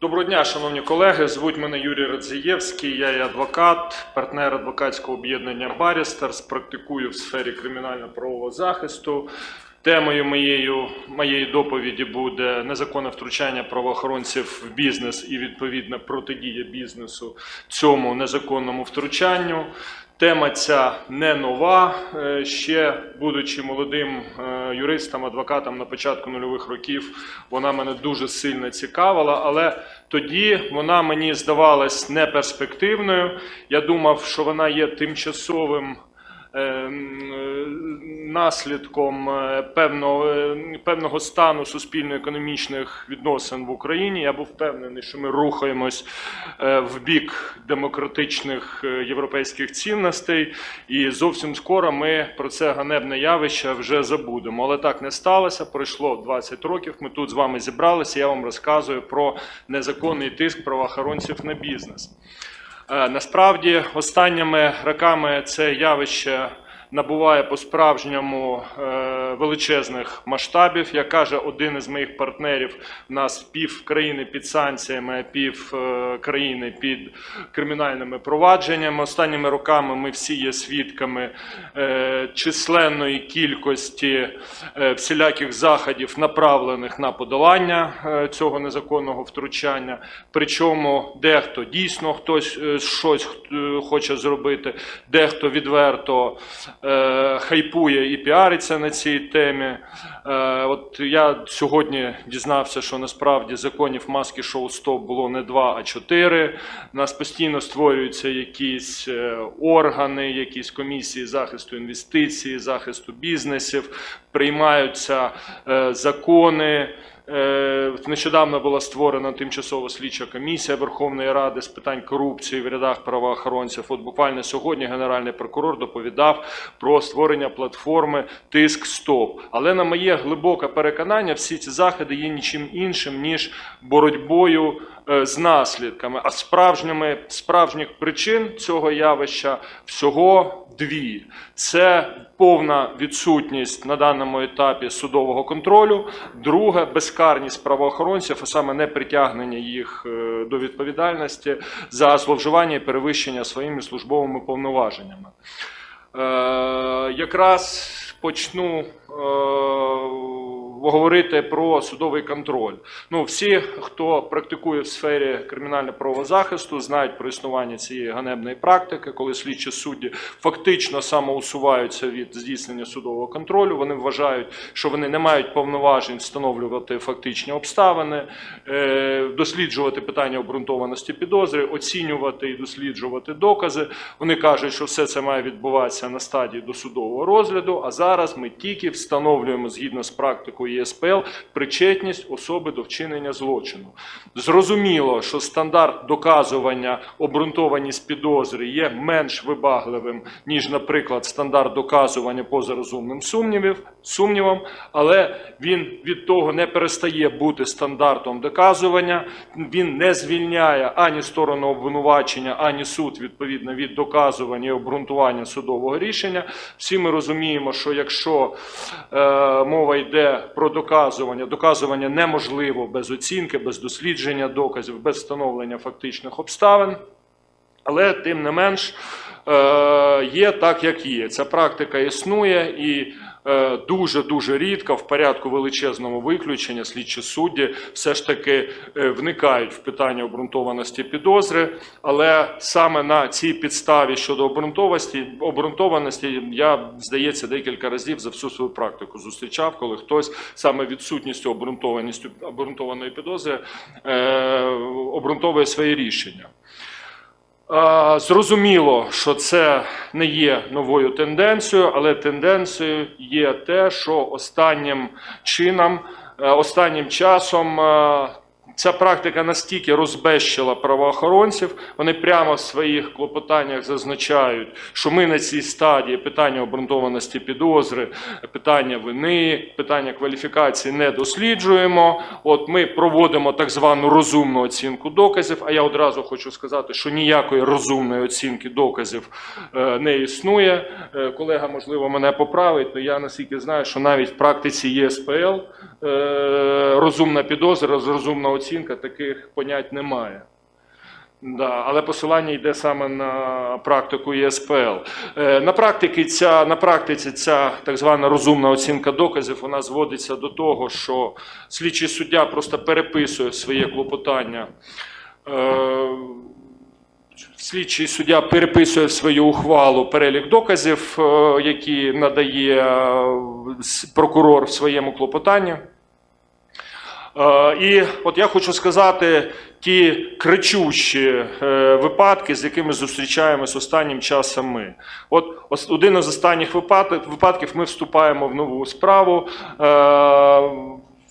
Доброго дня, шановні колеги. Звуть мене Юрій Радзієвський. Я є адвокат, партнер адвокатського об'єднання Барістерс. Практикую в сфері кримінально-правового захисту. Темою моєю, моєї доповіді буде незаконне втручання правоохоронців в бізнес і відповідна протидія бізнесу цьому незаконному втручанню. Тема ця не нова. Е, Ще будучи молодим е, юристом, адвокатом на початку нульових років, вона мене дуже сильно цікавила, але тоді вона мені здавалась неперспективною. Я думав, що вона є тимчасовим наслідком е, певного, е, певного стану суспільно-економічних відносин в Україні. Я був впевнений, що ми рухаємось е, в бік демократичних е, європейських цінностей, і зовсім скоро ми про це ганебне явище вже забудемо. Але так не сталося. Пройшло 20 років. Ми тут з вами зібралися. Я вам розказую про незаконний тиск правоохоронців на бізнес. Е, Насправді, останніми роками це явище набуває по-справжньому е, величезних масштабів. Як каже один із моїх партнерів, у нас пів країни під санкціями, пів е, країни під кримінальними провадженнями. Останніми роками ми всі є свідками е, численної кількості всіляких заходів, направлених на подолання цього незаконного втручання. Причому дехто дійсно хтось щось хоче зробити, дехто відверто е, хайпує і піариться на цій темі. Е, от я сьогодні дізнався, що насправді законів маски шоу стоп було не два, а чотири. Нас постійно створюються якісь е, органи, якісь комісії захисту інвестицій, захисту бізнесів, приймаються е, закони. Е, Нещодавно була створена тимчасова слідча комісія Верховної Ради з питань корупції в рядах правоохоронців. От буквально сьогодні генеральний прокурор доповідав про створення платформи Тиск Стоп. Але на моє глибоке переконання, всі ці заходи є нічим іншим ніж боротьбою з наслідками. А справжніми справжніх причин цього явища всього дві: це повна відсутність на даному етапі судового контролю. Друге безкарність правоохоронців, а саме не притягнення їх е, до відповідальності за зловживання і перевищення своїми службовими повноваженнями. Е, якраз почну е, говорити про судовий контроль. Ну, всі, хто практикує в сфері кримінально-правового захисту, знають про існування цієї ганебної практики, коли слідчі судді фактично самоусуваються від здійснення судового контролю. Вони вважають, що вони не мають повноважень встановлювати фактичні обставини, е, досліджувати питання обґрунтованості підозри, оцінювати і досліджувати докази. Вони кажуть, що все це має відбуватися на стадії досудового розгляду. А зараз ми тільки встановлюємо згідно з практикою ЄСПЛ причетність особи до вчинення злочину. Зрозуміло, що стандарт доказування обґрунтованість підозри є менш вибагливим, ніж, наприклад, стандарт доказування поза розумним сумнівом, але він від того не перестає бути стандартом доказування. Він не звільняє ані сторону обвинувачення, ані суд відповідно від доказування і обґрунтування судового рішення. Всі ми розуміємо, що якщо е, мова йде про доказування, доказування неможливо без оцінки, без дослідження доказів, без встановлення фактичних обставин. Але тим не менш е, є так, як є. Ця практика існує і дуже-дуже рідко в порядку величезного виключення слідчі судді все ж таки е, вникають в питання обґрунтованості підозри. Але саме на цій підставі щодо обґрунтованості я, здається, декілька разів за всю свою практику зустрічав, коли хтось саме відсутністю обґрунтованістю обґрунтованої підозри е, обґрунтовує своє рішення. Зрозуміло, що це не є новою тенденцією, але тенденцією є те, що останнім чином, е, останнім часом е, ця практика настільки розбещила правоохоронців, вони прямо в своїх клопотаннях зазначають, що ми на цій стадії питання обґрунтованості підозри, питання вини, питання кваліфікації не досліджуємо. От ми проводимо так звану розумну оцінку доказів. А я одразу хочу сказати, що ніякої розумної оцінки доказів е, не існує. Е, Колега, можливо, мене поправить, але я наскільки знаю, що навіть в практиці ЄСПЛ розумна підозра, розумна оцінка таких понять немає. Да, але посилання йде саме на практику ЄСПЛ. Е, на, практиці ця, на практиці ця так звана розумна оцінка доказів вона зводиться до того, що слідчий суддя просто переписує своє клопотання. Слідчий суддя переписує в свою ухвалу перелік доказів, е, які надає е, прокурор в своєму клопотанні. Е, І от я хочу сказати ті кричущі випадки, з якими зустрічаємось останнім часом ми. От один із останніх випадків ми вступаємо в нову справу.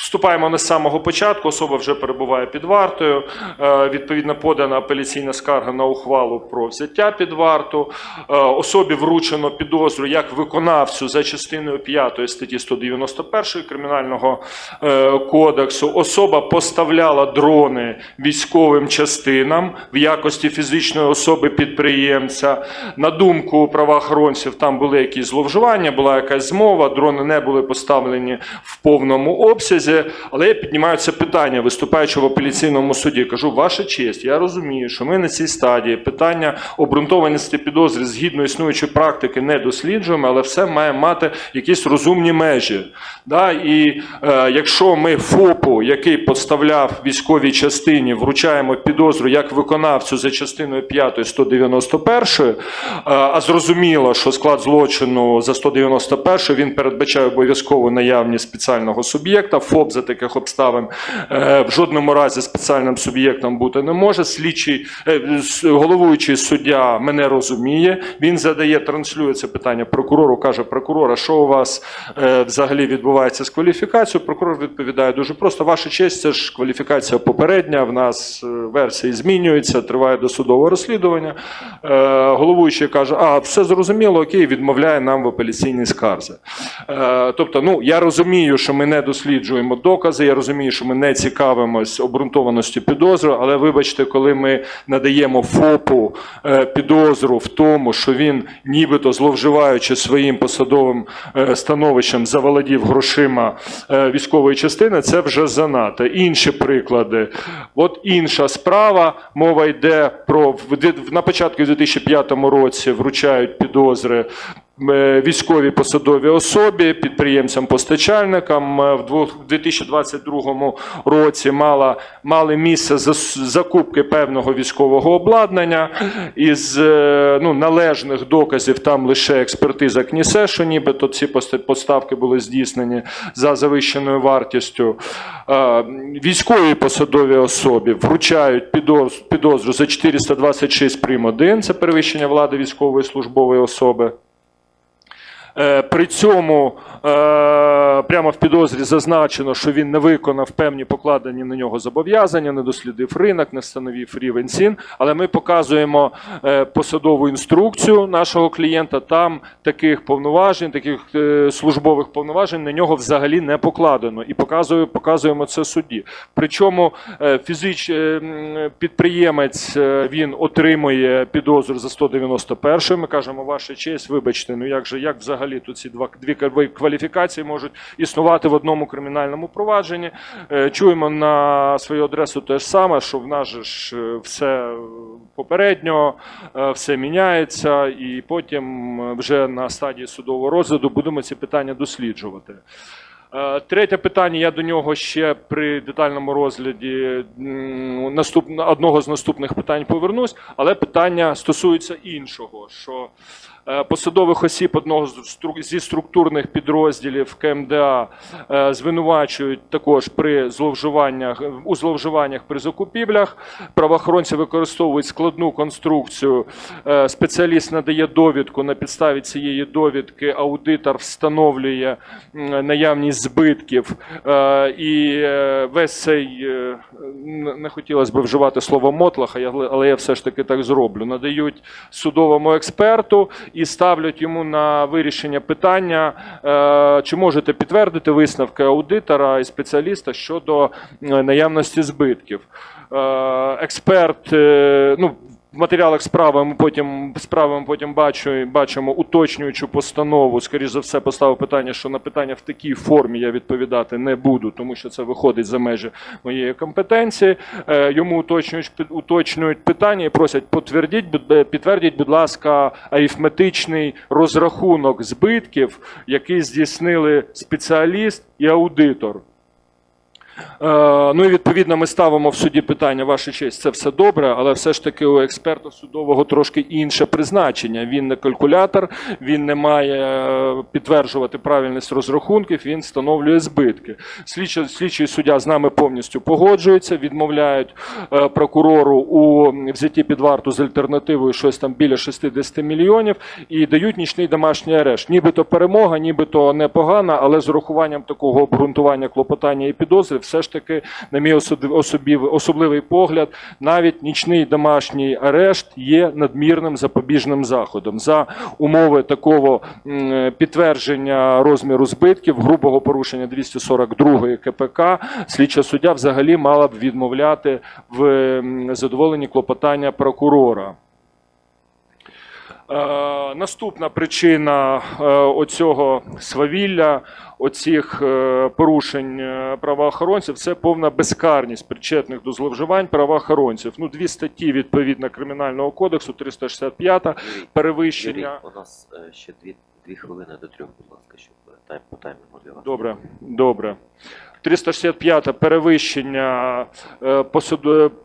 Вступаємо не з самого початку, особа вже перебуває під вартою. Е, Відповідно, подана апеляційна скарга на ухвалу про взяття під варту. Е, Особі вручено підозру як виконавцю за частиною 5 статті 191 Кримінального е, кодексу. Особа поставляла дрони військовим частинам в якості фізичної особи підприємця. На думку правоохоронців, там були якісь зловживання, була якась змова, дрони не були поставлені в повному обсязі. Але я піднімаю це питання, виступаючи в апеляційному суді. Кажу, ваша честь, я розумію, що ми на цій стадії питання обґрунтованості підозри згідно існуючої практики не досліджуємо, але все має мати якісь розумні межі. Да? І е, якщо ми ФОПу, який поставляв військовій частині, вручаємо підозру як виконавцю за частиною 5 191, е, а зрозуміло, що склад злочину за 191 він передбачає обов'язкову наявність спеціального суб'єкта. ФОП за таких обставин е, в жодному разі спеціальним суб'єктом бути не може. Слідчий е, головуючий суддя мене розуміє. Він задає, транслює це питання прокурору. каже: прокурор, а що у вас е, взагалі відбувається з кваліфікацією? Прокурор відповідає дуже просто: ваша честь, це ж кваліфікація попередня. В нас версії змінюються, триває досудове розслідування. Головуючий каже: А, все зрозуміло, окей, відмовляє нам в апеляційній скарзі. Тобто, ну я розумію, що ми не досліджуємо докази. Я розумію, що ми не цікавимось обґрунтованості підозри, але вибачте, коли ми надаємо ФОПу е, підозру в тому, що він, нібито зловживаючи своїм посадовим е, становищем, заволодів грошима е, військової частини, це вже занадто. Інші приклади. От інша справа. Мова йде про на початку в 2005 році вручають підозри військовій посадовій особі, підприємцям-постачальникам. Е, В двох- в 2022 році мала, мали місце закупки певного військового обладнання. Із е, ну, належних доказів там лише експертиза КНІСЕ, що нібито ці поста- поставки були здійснені за завищеною вартістю. Е, Військовій посадовій особі вручають підоз- підозру за 426 прим. 1, це перевищення влади військової службової особи. Е, При цьому е, прямо в підозрі зазначено, що він не виконав певні покладені на нього зобов'язання, не дослідив ринок, не встановив рівень цін. Але ми показуємо е, посадову інструкцію нашого клієнта. Там таких повноважень, таких службових повноважень на нього взагалі не покладено. І показуємо це судді. Причому фізич, підприємець він отримує підозру за 191. Ми кажемо, ваша честь, вибачте, ну як же як взагалі тут ці два дві кваліфікації можуть існувати в одному кримінальному провадженні? Е, Чуємо на свою адресу те ж саме, що в нас же ж е, все попередньо, е, все міняється, і потім вже на стадії судового розгляду будемо ці питання досліджувати. Е, Третє питання, я до нього ще при детальному розгляді одного з наступних питань повернусь, але питання стосується іншого, що е, посадових осіб одного зі структурних підрозділів КМДА е, звинувачують також при зловживаннях у зловживаннях при закупівлях. Правоохоронці використовують складну конструкцію. Спеціаліст надає довідку. На підставі цієї довідки аудитор встановлює наявність збитків. Е, І е, весь цей е, не хотілося б вживати слово мотлах, а я- але я все ж таки так зроблю. Надають судовому експерту і ставлять йому на вирішення питання, чи можете підтвердити висновки аудитора і спеціаліста щодо наявності збитків. Експерт, ну, В матеріалах справи ми потім справи ми потім бачу, бачимо уточнюючу постанову. Скоріше за все, поставив питання, що на питання в такій формі я відповідати не буду, тому що це виходить за межі моєї компетенції. Е, Йому уточнюють, уточнюють питання і просять підтвердіть, будь- підтвердіть, будь ласка, арифметичний розрахунок збитків, який здійснили спеціаліст і аудитор. Е, Ну і відповідно ми ставимо в суді питання, ваша честь, це все добре, але все ж таки у експерта судового трошки інше призначення. Він не калькулятор, він не має е, підтверджувати правильність розрахунків, він встановлює збитки. Слідчий, слідчий суддя з нами повністю погоджується, відмовляють е, прокурору у взятті під варту з альтернативою щось там біля 60 мільйонів і дають нічний домашній арешт. Нібито перемога, нібито непогана, але з урахуванням такого обґрунтування клопотання і підозри, все ж таки, на мій особливий погляд, навіть нічний домашній арешт є надмірним запобіжним заходом. За умови такого підтвердження розміру збитків, грубого порушення 242 КПК, слідча суддя взагалі мала б відмовляти в задоволенні клопотання прокурора. Е, наступна причина е, оцього свавілля, оцих е, порушень правоохоронців це повна безкарність причетних до зловживань правоохоронців. Ну, дві статті відповідно Кримінального кодексу, 365 Юрій, перевищення. Юрій, у нас ще дві, дві хвилини до трьох, будь ласка, щоб тайм по таймінгу для вас. Добре, добре. 365 перевищення е, посуд- е, п- п-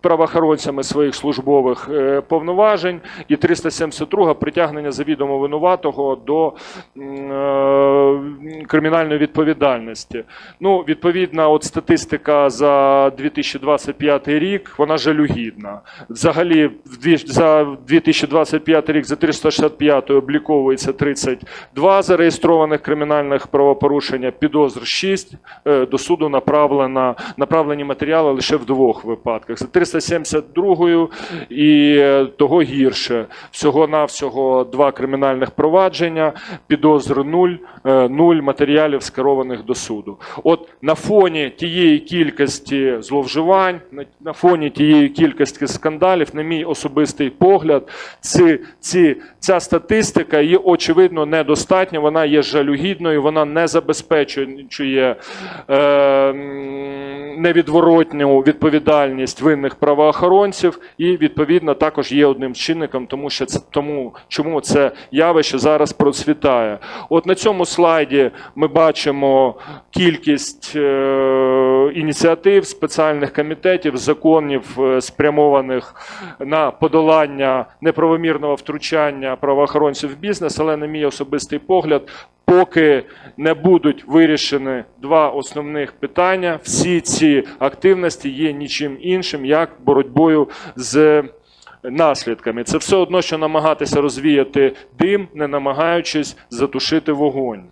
правоохоронцями своїх службових е, повноважень і 372 притягнення завідомо винуватого до е, кримінальної відповідальності. Ну, відповідно, от статистика за 2025 рік, вона жалюгідна. Взагалі, за 2025 рік за 365 обліковується 32 зареєстрованих кримінальних правопорушення, підозр 6, е, до суду направлено, направлені матеріали лише в двох випадках. За 372 і е, того гірше. Всього-навсього два кримінальних провадження, підозр 0, е, 0 матеріалів скерованих до суду. От на фоні тієї кількості зловживань, на, фоні тієї кількості скандалів, на мій особистий погляд, ці, ці, ця статистика є очевидно недостатня, вона є жалюгідною, вона не забезпечує е, м, невідворотню відповідальність винних правоохоронців, і відповідно також є одним чинником, тому що це тому, чому це явище зараз процвітає. От на цьому слайді ми бачимо кількість е, ініціатив, спеціальних комітетів, законів, е, спрямованих на подолання неправомірного втручання правоохоронців в бізнес, але на мій особистий погляд. Поки не будуть вирішені два основних питання, всі ці активності є нічим іншим, як боротьбою з наслідками. Це все одно, що намагатися розвіяти дим, не намагаючись затушити вогонь.